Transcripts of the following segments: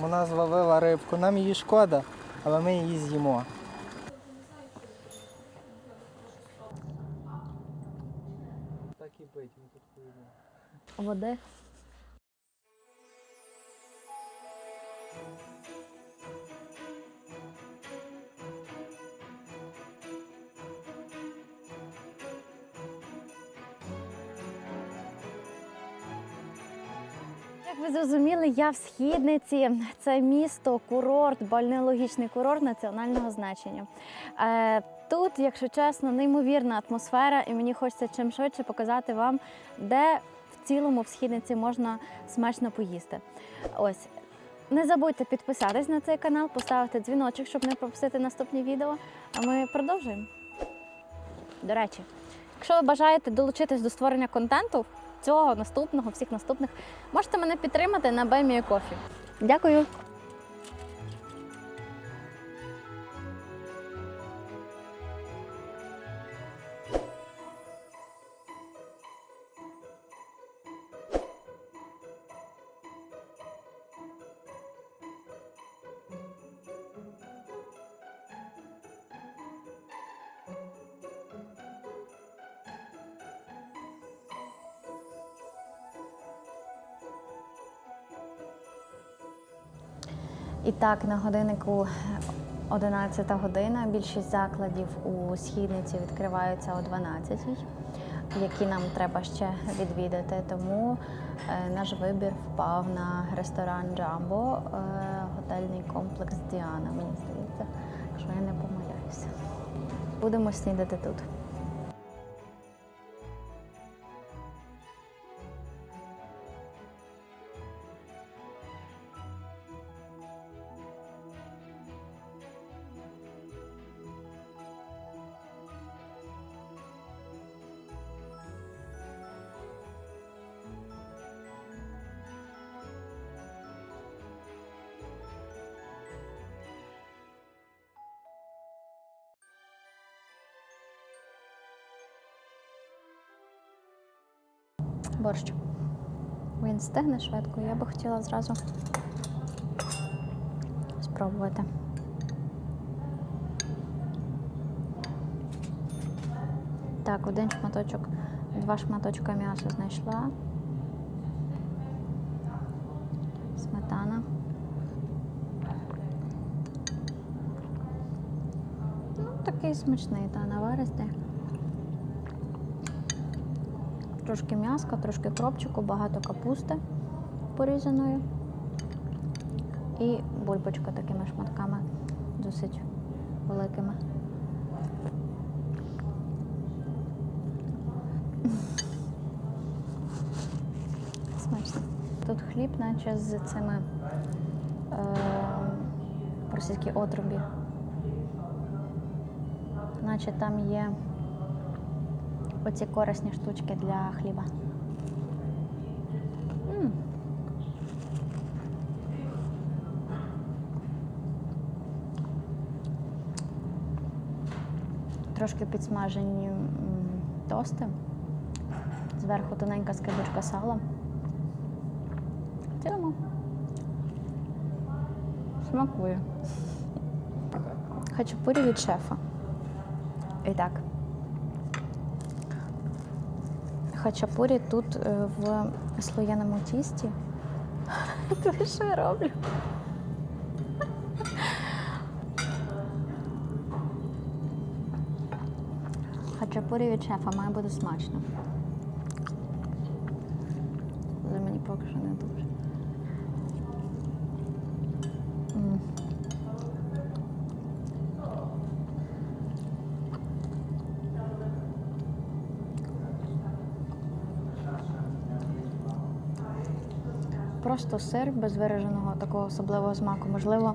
вона зловила рибку. Нам її шкода, але ми її з'їмо. Так і бить, ми тут поїдемо. Води. Ви зрозуміли, я в східниці. Це місто, курорт, бальнеологічний курорт національного значення. Е, Тут, якщо чесно, неймовірна атмосфера, і мені хочеться чим швидше показати вам, де в цілому в східниці можна смачно поїсти. Ось. Не забудьте підписатись на цей канал, поставити дзвіночок, щоб не пропустити наступні відео. А ми продовжуємо. До речі, якщо ви бажаєте долучитись до створення контенту цього, наступного, всіх наступних, можете мене підтримати на Бемі Кофі. Дякую. І так, на годиннику 11 година. Більшість закладів у східниці відкриваються о 12 які нам треба ще відвідати. Тому е, наш вибір впав на ресторан Джамбо, е, готельний комплекс Діана, мені здається, якщо я не помиляюся. Будемо снідати тут. Борщ. Він стигне швидко, я би хотіла зразу спробувати. Так, один шматочок, два шматочка м'яса знайшла. Сметана. Ну, такий смачний, та наваристий. Трошки м'яска, трошки кропчику, багато капусти порізаної. І бульбочка такими шматками досить великими. Смачно. Тут хліб, наче з цими е, російські отрубі. Наче там є оці корисні штучки для хліба. Трошки підсмажені тости. Зверху тоненька скибочка сала. В цілому смакує. Хачапурі від шефа. І так. Хачапурі тут е, в слоєному тісті. Ти що я роблю? Хачапурі від шефа має бути смачно. Але мені поки що не дуже. М. Просто сир без вираженого такого особливого смаку. Можливо,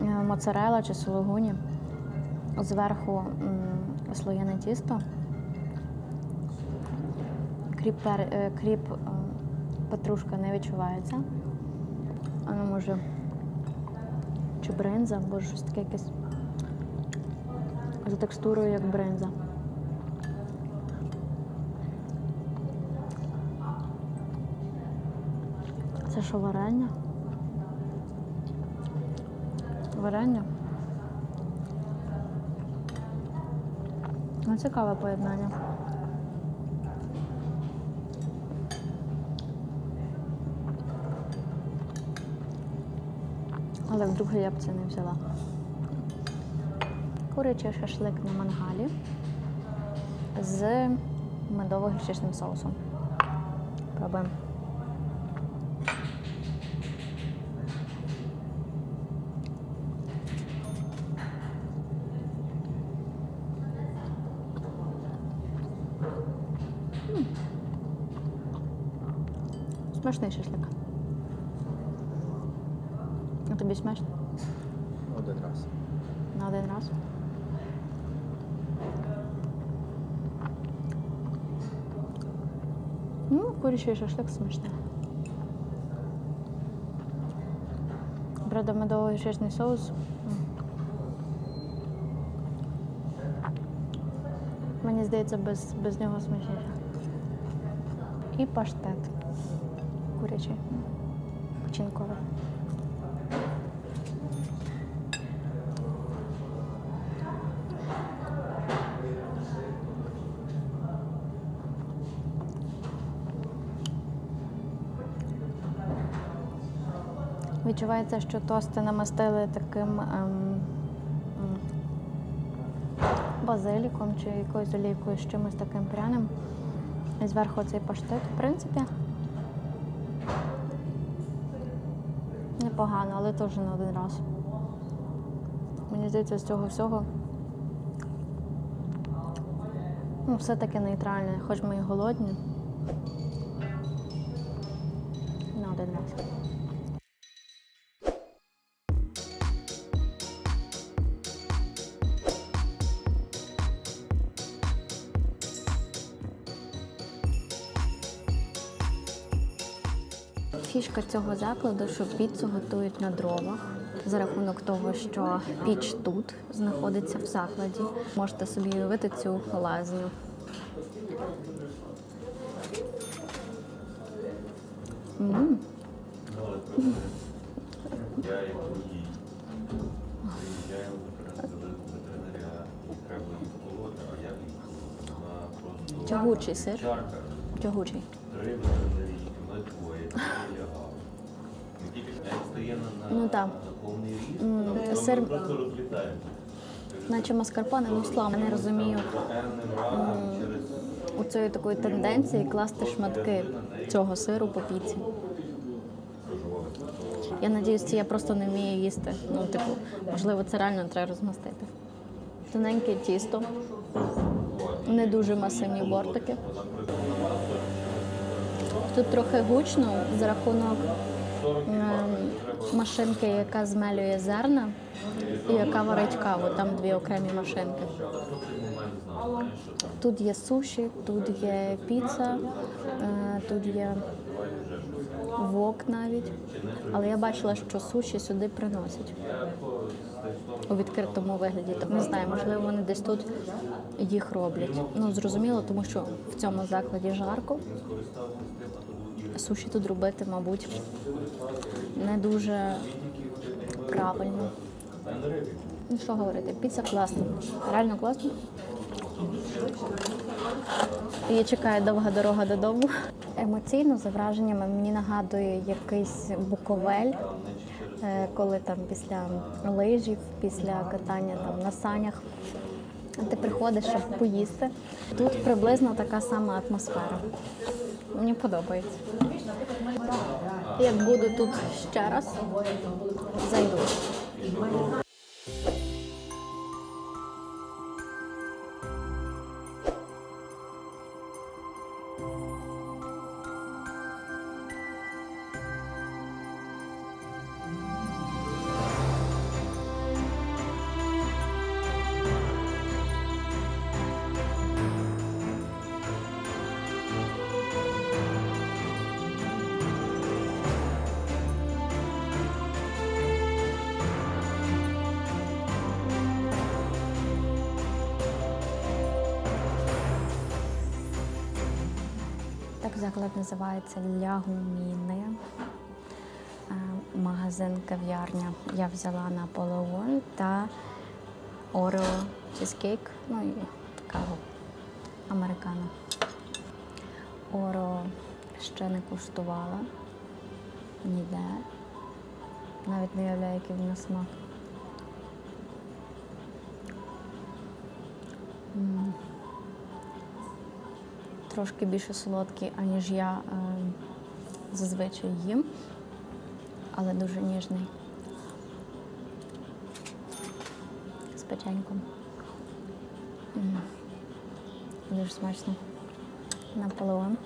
е, моцарела чи сулугуні. Зверху слоєне тісто. Кріп, е, кріп петрушка не відчувається. Воно може чи бринза, або щось таке якесь за текстурою, як бринза. Що варення? варення. Ну, цікаве поєднання. Але вдруге я б це не взяла. Курячий шашлик на мангалі з медово-гірчичним соусом. Пробуємо. Смачний шашлик. А тобі смачно? Один раз. На один раз. Ну, курячий шашлик смачний. Правда, медовий гірчичний соус. м. Мені здається, без, без нього смачніше. І Курячий. Печінковий. Відчувається, що тости намастили таким ем, базиліком чи якоюсь олійкою з чимось таким пряним. І зверху цей паштет. В принципі, непогано, але теж не один раз. Мені здається, з цього всього ну, все-таки нейтральне, хоч ми і голодні. Фішка цього закладу, що піцу готують на дровах. За рахунок того, що піч тут знаходиться в закладі. Можете собі уявити цю лазню. М. Я як водій як на, Ну, так. повний ріст, М, ми просто розлітаємо. Наче маскарпоне, ну слава, не розумію разом через у цієї такої тенденції класти шматки цього сиру по піці. Я надіюсь, це я просто не вмію їсти. Ну, типу, можливо, це реально треба розмастити. Тоненьке тісто, не дуже масивні бортики. Тут трохи гучно за рахунок машинки, яка змелює зерна і яка варить каву. Там дві окремі машинки. Тут є суші, тут є піца, е, тут є вок навіть. Але я бачила, що суші сюди приносять у відкритому вигляді. Так не знаю, можливо, вони десь тут їх роблять. Ну зрозуміло, тому що в цьому закладі жарко. Суші тут робити, мабуть, не дуже правильно. Ну що говорити, піца класна, реально класна. Її чекає довга дорога додому. Емоційно за враженнями мені нагадує якийсь буковель, е, коли там після лижів, після катання там на санях. Ти приходиш, щоб поїсти. Тут приблизно така сама атмосфера. Мені подобається. Як буду тут ще раз, зайду. Заклад називається Лягуміни. Е, Магазин кав'ярня. Я взяла Наполеон та Орео чизкейк, ну і каву американо. Орео ще не куштувала ніде. Навіть не уявляю, який він на смак. Трошки більше солодкий, аніж я е, зазвичай їм, але дуже ніжний. З печеньком. Дуже смачно. Наполеон.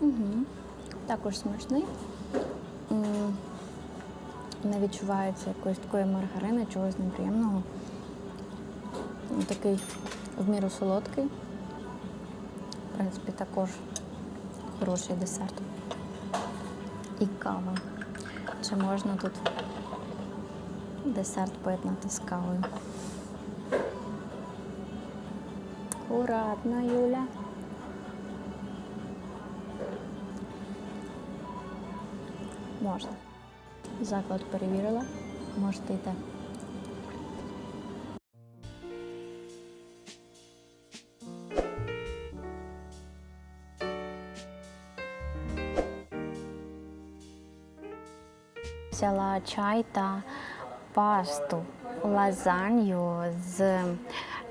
Угу. Також смачний. Не відчувається якоїсь такої маргарини, чогось неприємного. Такий в міру солодкий. В принципі, також хороший десерт. І кава. Чи можна тут десерт поєднати з кавою? Акуратно, Юля. Можна. Заклад перевірила. Можете йти. Взяла чай та пасту лазанью з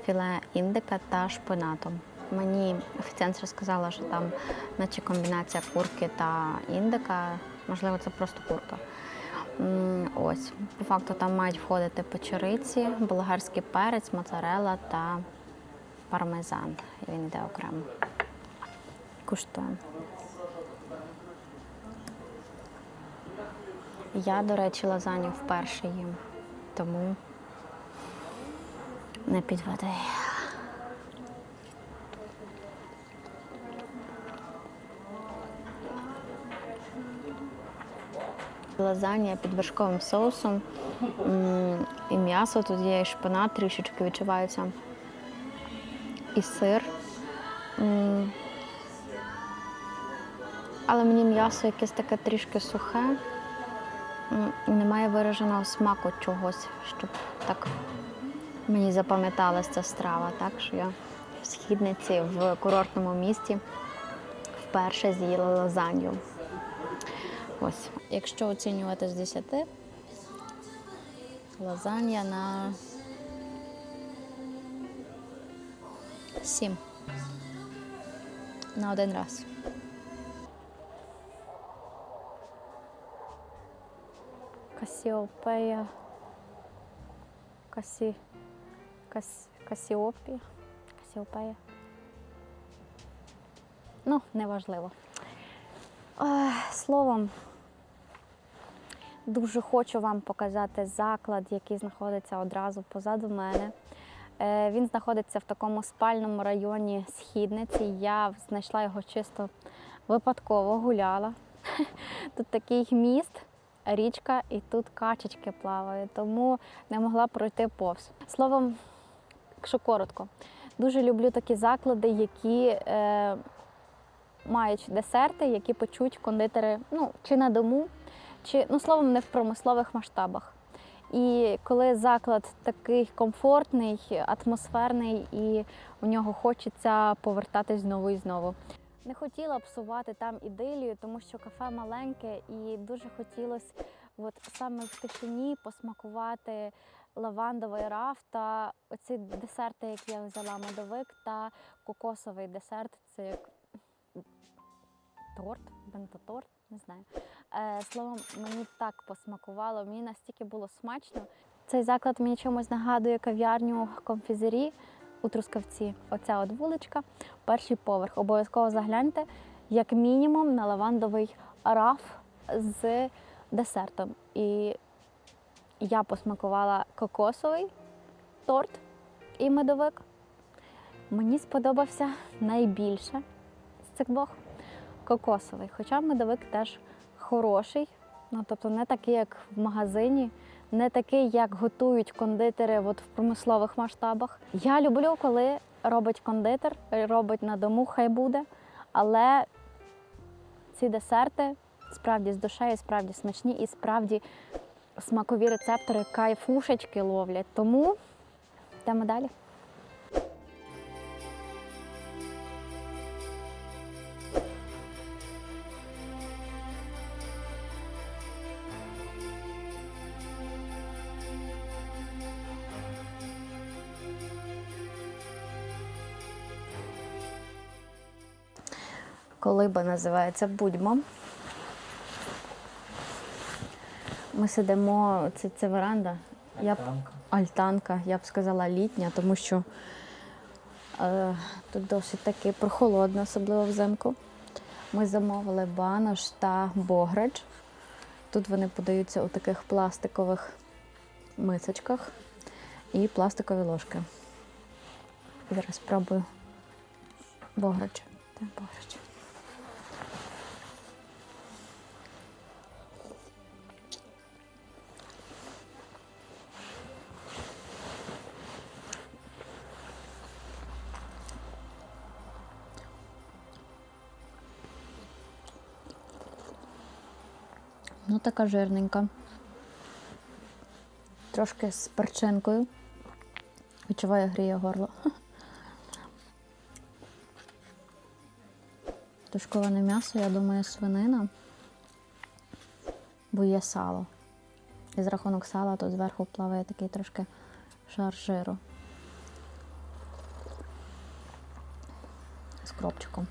філе індика та шпинатом. Мені офіціант розказала, що там наче комбінація курки та індика. Можливо, це просто курка. Ось, по факту там мають входити печериці, болгарський перець, моцарела та пармезан. Він йде окремо. Куштуємо. Я, до речі, лазанью вперше їм, тому не підведи. Лазанья під вершковим соусом. І м'ясо тут є, і шпинат трішечки відчувається. І сир. Але мені м'ясо якесь таке трішки сухе. Немає вираженого смаку чогось, щоб так мені запам'яталася ця страва, так що я в східниці в курортному місті вперше з'їла лазанью. Ось, якщо оцінювати з 10, лазанья на 7. На один раз. Касіопея. Касі. Кас... Касіопія. Касіопея. Ну, неважливо. Ех, Словом, дуже хочу вам показати заклад, який знаходиться одразу позаду мене. Е, Він знаходиться в такому спальному районі східниці. Я знайшла його чисто випадково, гуляла. Тут такий міст, річка, і тут качечки плавають, тому не могла пройти повз. Словом, якщо коротко, дуже люблю такі заклади, які е, мають десерти, які печуть кондитери ну, чи на дому, чи ну словом, не в промислових масштабах. І коли заклад такий комфортний, атмосферний, і у нього хочеться повертатись знову і знову. Не хотіла псувати там ідилію, тому що кафе маленьке, і дуже хотілося от саме в тишині посмакувати лавандовий раф та оці десерти, які я взяла, медовик та кокосовий десерт. Це торт, бентоторт, не знаю. Е, словом, мені так посмакувало, мені настільки було смачно. Цей заклад мені чомусь нагадує кав'ярню конфізері у Трускавці. Оця от вуличка, перший поверх. Обов'язково загляньте, як мінімум, на лавандовий раф з десертом. І я посмакувала кокосовий торт і медовик. Мені сподобався найбільше з цих двох кокосовий. Хоча медовик теж хороший, ну тобто не такий, як в магазині, не такий, як готують кондитери от в промислових масштабах. Я люблю, коли робить кондитер, робить на дому, хай буде. Але ці десерти справді з душею, справді смачні і справді смакові рецептори кайфушечки ловлять. Тому йдемо далі. Колиба називається Будьмо. Ми сидимо, це, це веранда. Я б, альтанка, я б сказала літня, тому що е, тут досить таки прохолодно, особливо взимку. Ми замовили банош та бограч. Тут вони подаються у таких пластикових мисочках і пластикові ложки. Зараз спробую бограч. Так, бограч. Ну, така жирненька. Трошки з перчинкою. Відчуваю, гріє горло. Тушковане м'ясо, я думаю, свинина, бо є сало. І за рахунок сала тут зверху плаває такий трошки шар жиру. З кропчиком.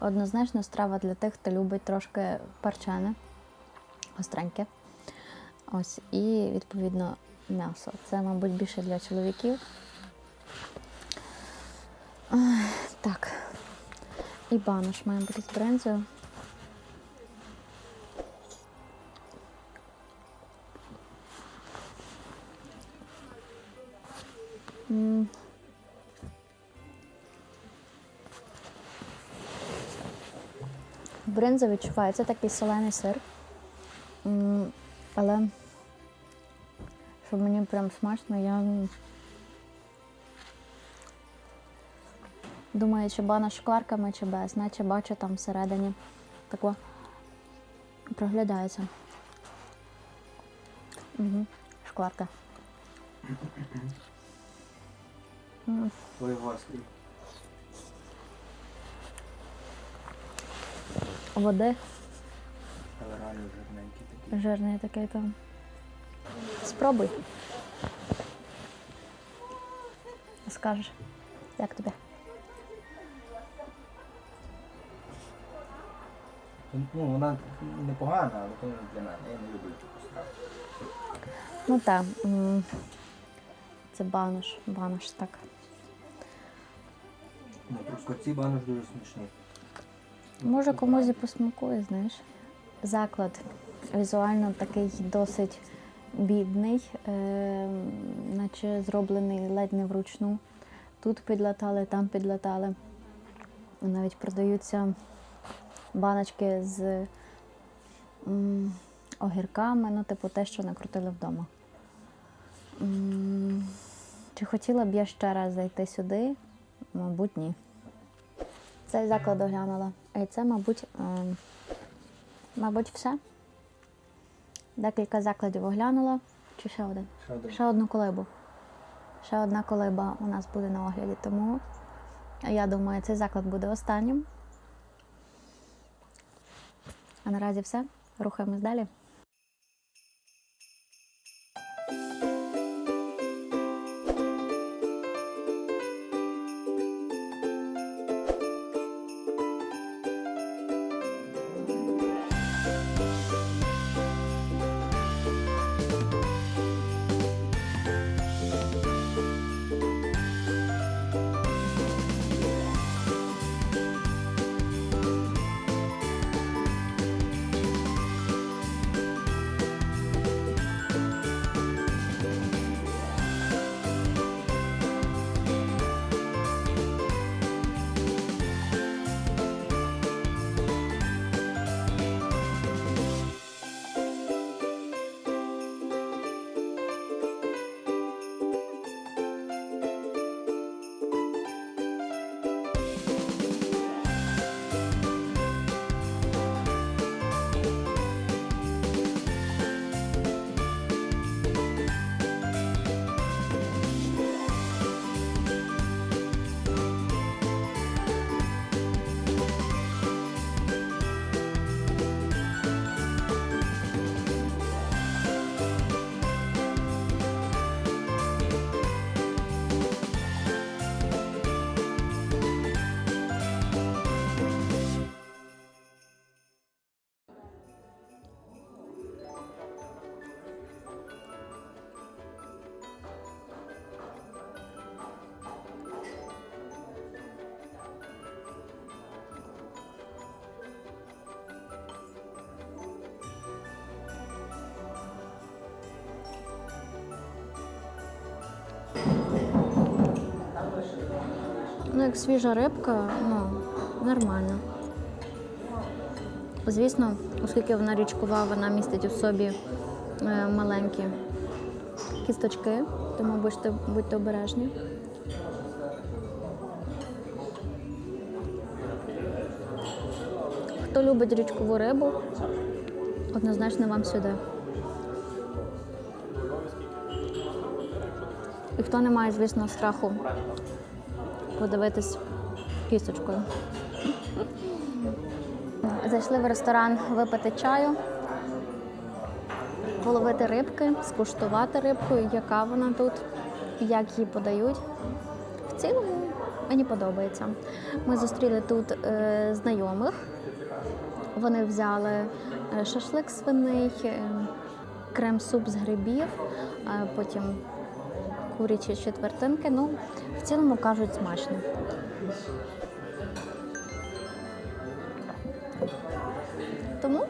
Однозначно страва для тих, хто любить трошки парчене гостреньке. Ось, і відповідно м'ясо. Це, мабуть, більше для чоловіків. Так. І банош має бути з брензою. Бринза відчувається такий солений сир. Але щоб мені прям смачно, я думаю, чи бана шкварками, чи без, наче бачу там всередині тако проглядається. Угу. Шкварка. М, Ой. Води жирненький такий. жирний такий там. Спробуй. Скажеш, як тобі? Ну, вона непогана, але то не для мене. Я не люблю таку страву. Ну так. Це банош, банош так. Ну, трускавці банош дуже смачний. Може комусь і посмакує, знаєш. Заклад візуально такий досить бідний, е, наче зроблений ледь не вручну. Тут підлатали, там підлатали. Навіть продаються баночки з м, огірками, ну, типу те, що накрутили вдома. М, Чи хотіла б я ще раз зайти сюди? Мабуть, ні. Цей заклад оглянула. І це, мабуть, ем, мабуть, все. Декілька закладів оглянула. Чи ще один? Ще один. Ще одну колибу. Ще одна колиба у нас буде на огляді, тому я думаю, цей заклад буде останнім. А наразі все. Рухаємось далі. Ну, як свіжа рибка, ну, нормально. Звісно, оскільки вона річкова, вона містить у собі е, маленькі кісточки, тому будьте, будьте обережні. Хто любить річкову рибу, однозначно вам сюди. І хто не має, звісно, страху подивитись кісточкою. Зайшли в ресторан випити чаю, половити рибки, скуштувати рибку, яка вона тут, як її подають. В цілому мені подобається. Ми зустріли тут е, знайомих. Вони взяли е, шашлик свиний, е, крем-суп з грибів, е, потім курячі четвертинки. Ну, в цілому кажуть смачно. Тому,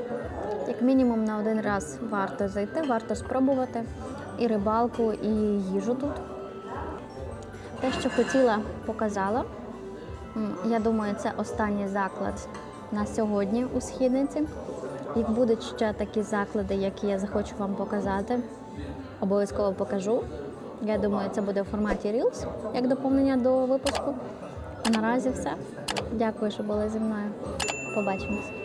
як мінімум, на один раз варто зайти, варто спробувати і рибалку, і їжу тут. Те, що хотіла, показала. Я думаю, це останній заклад на сьогодні у східниці. Як будуть ще такі заклади, які я захочу вам показати, обов'язково покажу. Я думаю, це буде в форматі Reels, як доповнення до випуску. А наразі все. Дякую, що були зі мною. Побачимось.